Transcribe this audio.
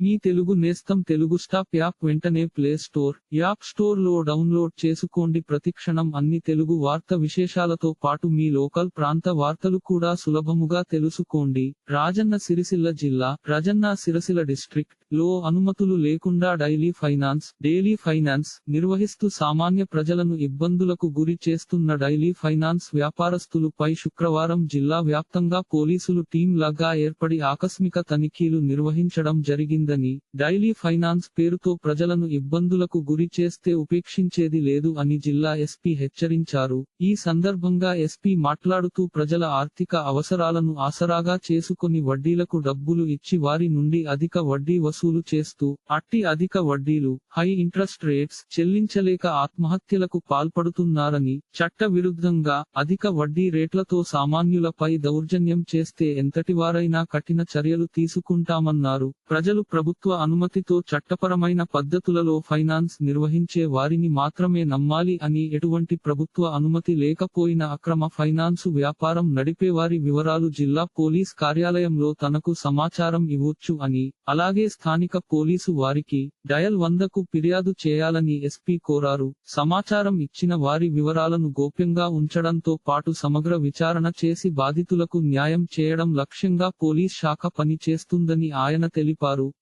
మీ తెలుగు నేస్తం Telugu stop app వెంటనే play store app స్టోర్లో డౌన్లోడ్ చేసుకోండి. ప్రతిక్షణం అన్ని తెలుగు వార్త విశేషాలతో పాటు మీ లోకల్ ప్రాంత వార్తలు కూడా సులభముగా తెలుసుకోండి. రాజన్న సిరిసిల్ల జిల్లా రజన్న సిరసిల డిస్ట్రిక్ట్లో అనుమతులు లేకుండా డైలీ ఫైనాన్స్ డైలీ ఫైనాన్స్ నిర్వహిస్తూ సామాన్య ప్రజలను ఇబ్బందులకు గురి చేస్తున్న డైలీ ఫైనాన్స్ వ్యాపారస్తులపై శుక్రవారం జిల్లా వ్యాప్తంగా పోలీసులు టీం లాగా ఏర్పడి ఆకస్మిక తనిఖీలు నిర్వహించడం జరిగింది. జరిగిందని డైలీ ఫైనాన్స్ పేరుతో ప్రజలను ఇబ్బందులకు గురి చేస్తే ఉపేక్షించేది లేదు అని జిల్లా ఎస్పీ హెచ్చరించారు. ఈ సందర్భంగా ఎస్పీ మాట్లాడుతూ ప్రజల ఆర్థిక అవసరాలను ఆసరాగా చేసుకొని వడ్డీలకు డబ్బులు ఇచ్చి వారి నుండి అధిక వడ్డీ వసూలు చేస్తూ అట్టి అధిక వడ్డీలు హై ఇంట్రెస్ట్ రేట్స్ చెల్లించలేక ఆత్మహత్యలకు పాల్పడుతున్నారని చట్ట విరుద్ధంగా అధిక వడ్డీ రేట్లతో సామాన్యులపై దౌర్జన్యం చేస్తే ఎంతటివారైనా కఠిన చర్యలు తీసుకుంటామన్నారు. ప్రజలు ప్రభుత్వ అనుమతితో చట్టపరమైన పద్ధతులలో ఫైనాన్స్ నిర్వహించే వారిని మాత్రమే నమ్మాలి అని ఎటువంటి ప్రభుత్వ అనుమతి లేకపోయిన అక్రమ ఫైనాన్సు వ్యాపారం నడిపేవారి వివరాలు జిల్లా పోలీస్ కార్యాలయంలో తనకు సమాచారం ఇవ్వొచ్చు అని అలాగే స్థానిక పోలీసు వారికి డయల్ వందకు ఫిర్యాదు చేయాలని ఎస్పీ కోరారు. సమాచారం ఇచ్చిన వారి వివరాలను గోప్యంగా ఉంచడంతో పాటు సమగ్ర విచారణ చేసి బాధితులకు న్యాయం చేయడం లక్ష్యంగా పోలీస్ శాఖ పని చేస్తుందని ఆయన తెలిపారు.